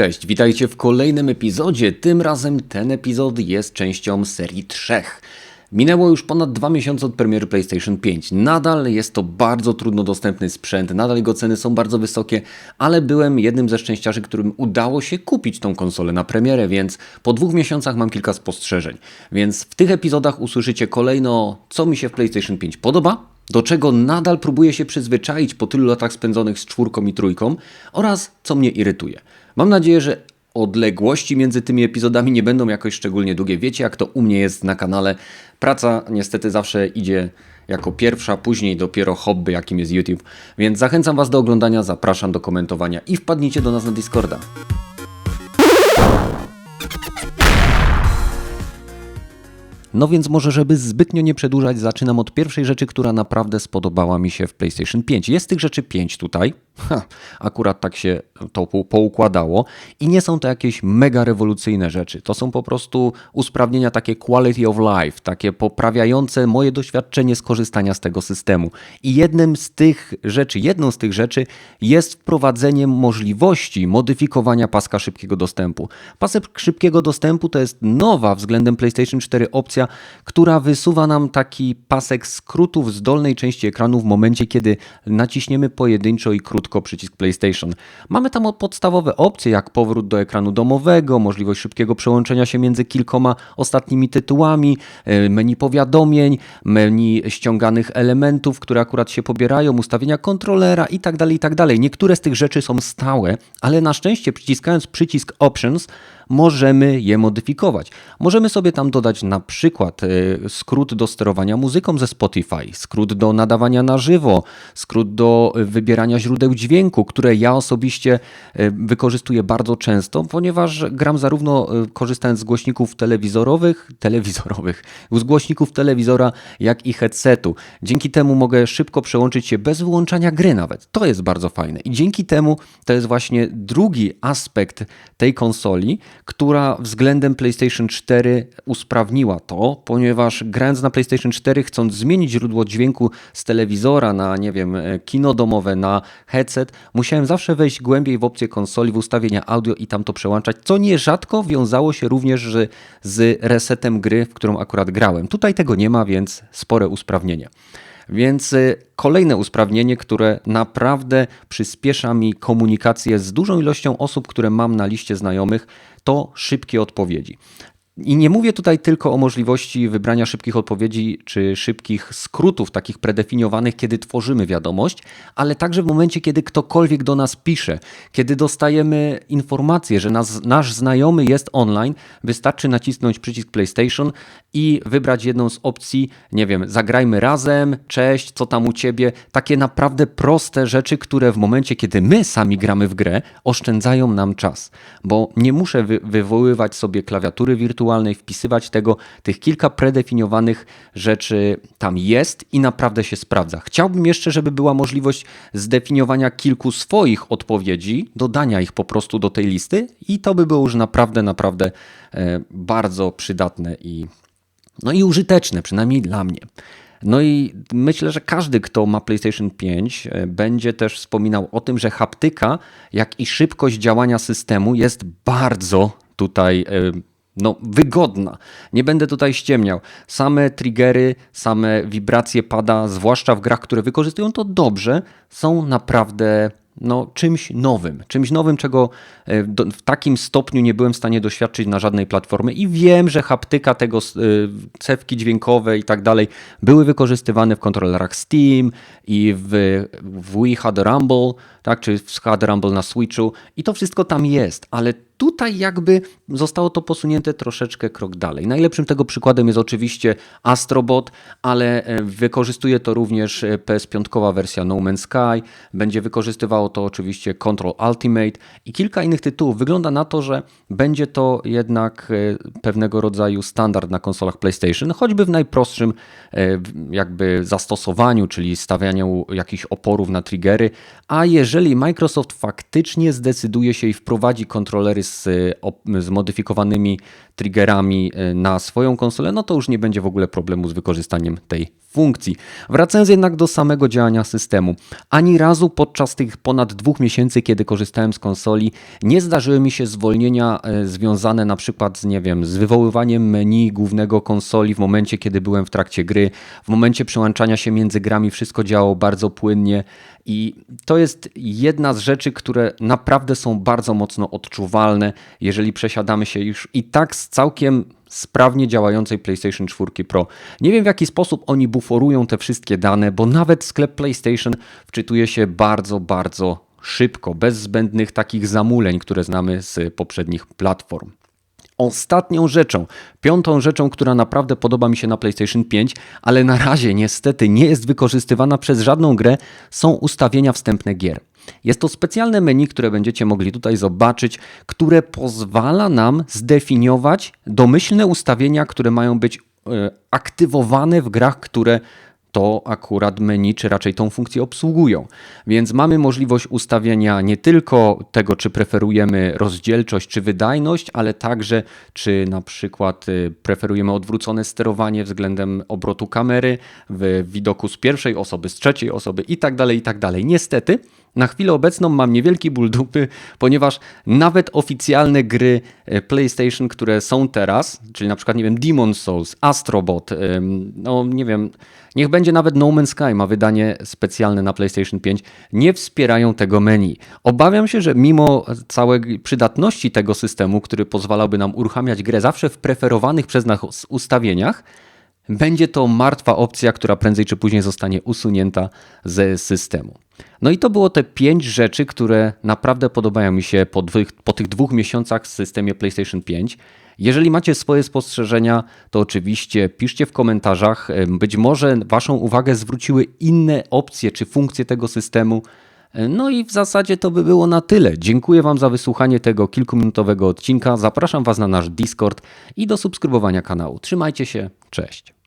Cześć, witajcie w kolejnym epizodzie. Tym razem ten epizod jest częścią serii trzech. Minęło już ponad dwa miesiące od premiery PlayStation 5. Nadal jest to bardzo trudno dostępny sprzęt, nadal jego ceny są bardzo wysokie, ale byłem jednym ze szczęściarzy, którym udało się kupić tą konsolę na premierę, więc po dwóch miesiącach mam kilka spostrzeżeń. Więc w tych epizodach usłyszycie kolejno, co mi się w PlayStation 5 podoba, do czego nadal próbuję się przyzwyczaić po tylu latach spędzonych z czwórką i trójką oraz co mnie irytuje. Mam nadzieję, że odległości między tymi epizodami nie będą jakoś szczególnie długie. Wiecie, jak to u mnie jest na kanale. Praca niestety zawsze idzie jako pierwsza, później dopiero hobby, jakim jest YouTube. Więc zachęcam Was do oglądania, zapraszam do komentowania i wpadnijcie do nas na Discorda. No więc może, żeby zbytnio nie przedłużać, zaczynam od pierwszej rzeczy, która naprawdę spodobała mi się w PlayStation 5. Jest tych rzeczy 5 tutaj. Ha, akurat tak się to poukładało. I nie są to jakieś mega rewolucyjne rzeczy. To są po prostu usprawnienia takie quality of life, takie poprawiające moje doświadczenie skorzystania z tego systemu. I jednym z tych rzeczy, jedną z tych rzeczy jest wprowadzenie możliwości modyfikowania paska szybkiego dostępu. Pasek szybkiego dostępu to jest nowa względem PlayStation 4 opcja, która wysuwa nam taki pasek skrótów z dolnej części ekranu w momencie, kiedy naciśniemy pojedynczo i krótko przycisk PlayStation. Mamy tam podstawowe opcje, jak powrót do ekranu domowego, możliwość szybkiego przełączenia się między kilkoma ostatnimi tytułami, e, menu powiadomień, menu ściąganych elementów, które akurat się pobierają, ustawienia kontrolera itd., tak itd. Tak Niektóre z tych rzeczy są stałe, ale na szczęście przyciskając przycisk Options możemy je modyfikować. Możemy sobie tam dodać na przykład e, skrót do sterowania muzyką ze Spotify, skrót do nadawania na żywo, skrót do wybierania źródeł dźwięku, które ja osobiście e, wykorzystuję bardzo często, ponieważ gram zarówno e, korzystając z głośników telewizorowych, telewizorowych, z głośników telewizora, jak i headsetu. Dzięki temu mogę szybko przełączyć się bez wyłączania gry nawet. To jest bardzo fajne. I dzięki temu to jest właśnie drugi aspekt tej konsoli, która względem PlayStation 4 usprawniła to, ponieważ grając na PlayStation 4, chcąc zmienić źródło dźwięku z telewizora na, nie wiem, e, kino domowe, na headset, musiałem zawsze wejść głębiej w opcję konsoli, w ustawienia audio i tam to przełączać, co nierzadko wiązało się również z resetem gry, w którą akurat grałem. Tutaj tego nie ma, więc spore usprawnienie. Więc y, kolejne usprawnienie, które naprawdę przyspiesza mi komunikację z dużą ilością osób, które mam na liście znajomych, to szybkie odpowiedzi. I nie mówię tutaj tylko o możliwości wybrania szybkich odpowiedzi czy szybkich skrótów, takich predefiniowanych, kiedy tworzymy wiadomość, ale także w momencie, kiedy ktokolwiek do nas pisze, kiedy dostajemy informację, że nas, nasz znajomy jest online, wystarczy nacisnąć przycisk PlayStation i wybrać jedną z opcji, nie wiem, zagrajmy razem, cześć, co tam u ciebie. Takie naprawdę proste rzeczy, które w momencie, kiedy my sami gramy w grę, oszczędzają nam czas, bo nie muszę wy wywoływać sobie klawiatury wirtualnej, wpisywać tego, tych kilka predefiniowanych rzeczy tam jest i naprawdę się sprawdza. Chciałbym jeszcze, żeby była możliwość zdefiniowania kilku swoich odpowiedzi, dodania ich po prostu do tej listy i to by było już naprawdę, naprawdę e, bardzo przydatne i, no i użyteczne, przynajmniej dla mnie. No i myślę, że każdy, kto ma PlayStation 5, e, będzie też wspominał o tym, że haptyka, jak i szybkość działania systemu jest bardzo tutaj e, no, wygodna. Nie będę tutaj ściemniał. Same triggery, same wibracje pada, zwłaszcza w grach, które wykorzystują to dobrze, są naprawdę no, czymś nowym. Czymś nowym, czego e, w takim stopniu nie byłem w stanie doświadczyć na żadnej platformie i wiem, że haptyka tego, e, cewki dźwiękowe i tak dalej były wykorzystywane w kontrolerach Steam i w, w Wii HD Rumble, tak, czy w HD Rumble na Switchu i to wszystko tam jest, ale Tutaj jakby zostało to posunięte troszeczkę krok dalej. Najlepszym tego przykładem jest oczywiście Astrobot, ale e, wykorzystuje to również e, PS5 wersja No Man's Sky, będzie wykorzystywało to oczywiście Control Ultimate i kilka innych tytułów. Wygląda na to, że będzie to jednak e, pewnego rodzaju standard na konsolach PlayStation, choćby w najprostszym jakby zastosowaniu, czyli stawianiu jakichś oporów na triggery, a jeżeli Microsoft faktycznie zdecyduje się i wprowadzi kontrolery z, op- z modyfikowanymi triggerami y, na swoją konsolę, no to już nie będzie w ogóle problemu z wykorzystaniem tej funkcji. Wracając jednak do samego działania systemu. Ani razu podczas tych ponad dwóch miesięcy, kiedy korzystałem z konsoli, nie zdarzyły mi się zwolnienia e, związane na przykład z, nie wiem, z wywoływaniem menu głównego konsoli w momencie, kiedy byłem w trakcie gry. W momencie przełączania się między grami wszystko działało bardzo płynnie i to jest jedna z rzeczy, które naprawdę są bardzo mocno odczuwalne, jeżeli przesiadamy się już i tak z całkiem sprawnie działającej PlayStation 4 Pro. Nie wiem w jaki sposób oni buforują te wszystkie dane, bo nawet sklep PlayStation wczytuje się bardzo, bardzo szybko, bez zbędnych takich zamuleń, które znamy z poprzednich platform. Ostatnią rzeczą, piątą rzeczą, która naprawdę podoba mi się na PlayStation 5, ale na razie niestety nie jest wykorzystywana przez żadną grę, są ustawienia wstępne gier. Jest to specjalne menu, które będziecie mogli tutaj zobaczyć, które pozwala nam zdefiniować domyślne ustawienia, które mają być e, aktywowane w grach, które to akurat menu, czy raczej tą funkcję obsługują. Więc mamy możliwość ustawienia nie tylko tego, czy preferujemy rozdzielczość czy wydajność, ale także, czy na przykład y, preferujemy odwrócone sterowanie względem obrotu kamery w widoku z pierwszej osoby, z trzeciej osoby i tak dalej, i tak. Niestety, na chwilę obecną mam niewielki ból dupy, ponieważ nawet oficjalne gry e, PlayStation, które są teraz, czyli na przykład, nie wiem, Demon Souls, Astrobot, no nie wiem, niech będzie nawet No Man's Sky ma wydanie specjalne na PlayStation 5, nie wspierają tego menu. Obawiam się, że mimo całej przydatności tego systemu, który pozwalałby nam uruchamiać grę zawsze w preferowanych przez nas ustawieniach, będzie to martwa opcja, która prędzej czy później zostanie usunięta ze systemu. No i to było te pięć rzeczy, które naprawdę podobają mi się po, dwych, po tych dwóch miesiącach w systemie PlayStation 5. Jeżeli macie swoje spostrzeżenia, to oczywiście piszcie w komentarzach. Być może Waszą uwagę zwróciły inne opcje czy funkcje tego systemu. No i w zasadzie to by było na tyle. Dziękuję Wam za wysłuchanie tego kilkuminutowego odcinka. Zapraszam Was na nasz Discord i do subskrybowania kanału. Trzymajcie się, cześć.